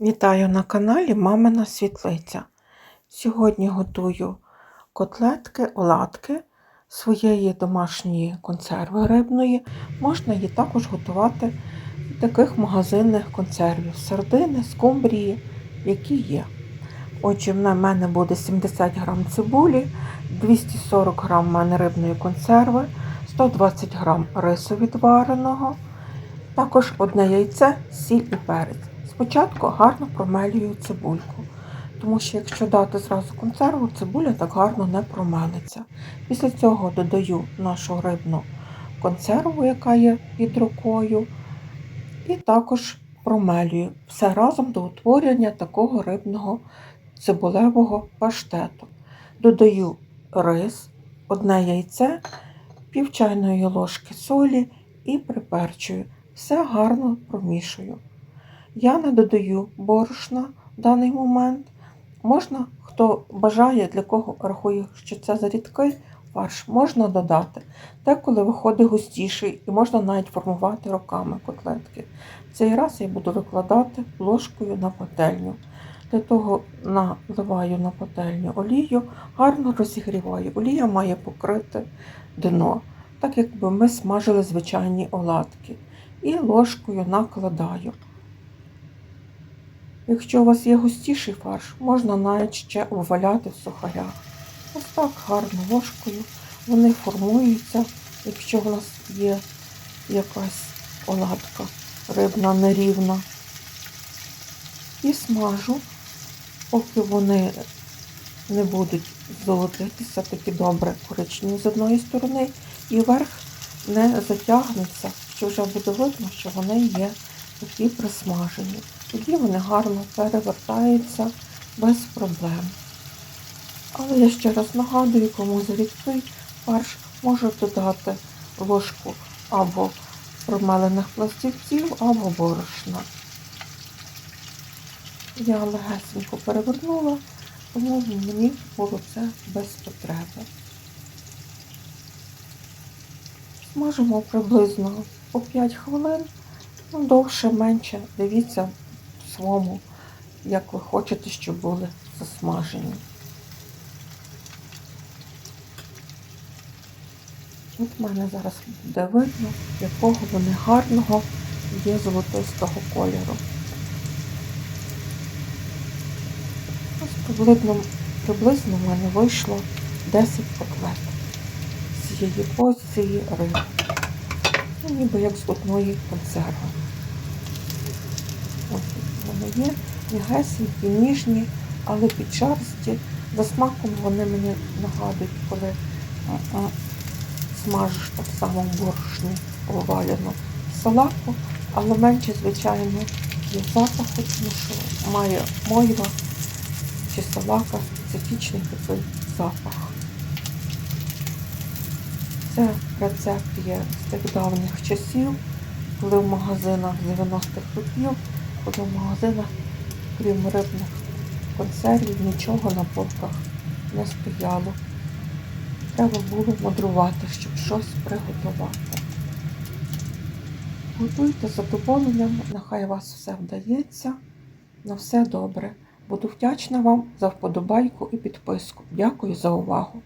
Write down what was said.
Вітаю на каналі Мамина Світлиця. Сьогодні готую котлетки, оладки своєї домашньої консерви рибної. Можна її також готувати в таких магазинних консервів сардини, скумбрії, які є. Отже, в мене буде 70 г цибулі, 240 г мене рибної консерви, 120 г рису відвареного, також одне яйце, сіль і перець. Спочатку гарно промелюю цибульку, тому що якщо дати зразу консерву, цибуля так гарно не промелиться. Після цього додаю нашу рибну консерву, яка є під рукою, і також промелюю все разом до утворення такого рибного цибулевого паштету. Додаю рис, одне яйце, пів чайної ложки солі і приперчую. Все гарно промішую. Я не додаю борошна в даний момент. Можна, хто бажає, для кого рахує, що це за рідкий фарш, можна додати. Деколи виходить густіший і можна навіть формувати руками котлетки. Цей раз я буду викладати ложкою на пательню. Для того наливаю на пательню олію, гарно розігріваю. Олія має покрити дно, так якби ми смажили звичайні оладки. І ложкою накладаю. Якщо у вас є густіший фарш, можна навіть ще обваляти в сухарях. Ось так гарно ложкою. Вони формуються, якщо в нас є якась оладка рибна нерівна. І смажу, поки вони не будуть золотитися такі добре коричневі з одної сторони, і верх не затягнеться, що вже буде видно, що вони є такі присмажені. Тоді вони гарно перевертаються без проблем. Але я ще раз нагадую, кому за рідкий фарш можу додати ложку або промелених пластівців, або борошна. Я легесенько перевернула, тому мені було це без потреби. Смажимо приблизно по 5 хвилин, ну, довше, менше. Дивіться своєму, як ви хочете, щоб були засмажені. От в мене зараз буде видно, якого вони гарного є золотистого кольору. Ось приблизно, приблизно в мене вийшло 10 котлет з цієї порції риби. Ну, ніби як з одної консерви. Вони є, м'ягесенькі, ніжні, але під. За смаком вони мені нагадують, коли смажиш так само борошні оваляну салату, але менше, звичайно, є запаху, тому що має мойва чи салака специфічний такий запах. Це рецепт є з тих давніх часів, коли в магазинах 90-х років, коли в магазинах, крім рибних консервів, нічого на полках не стояло. Треба було мудрувати, щоб щось приготувати. Готуйте з задоволенням, нехай вас все вдається. На все добре. Буду вдячна вам за вподобайку і підписку. Дякую за увагу!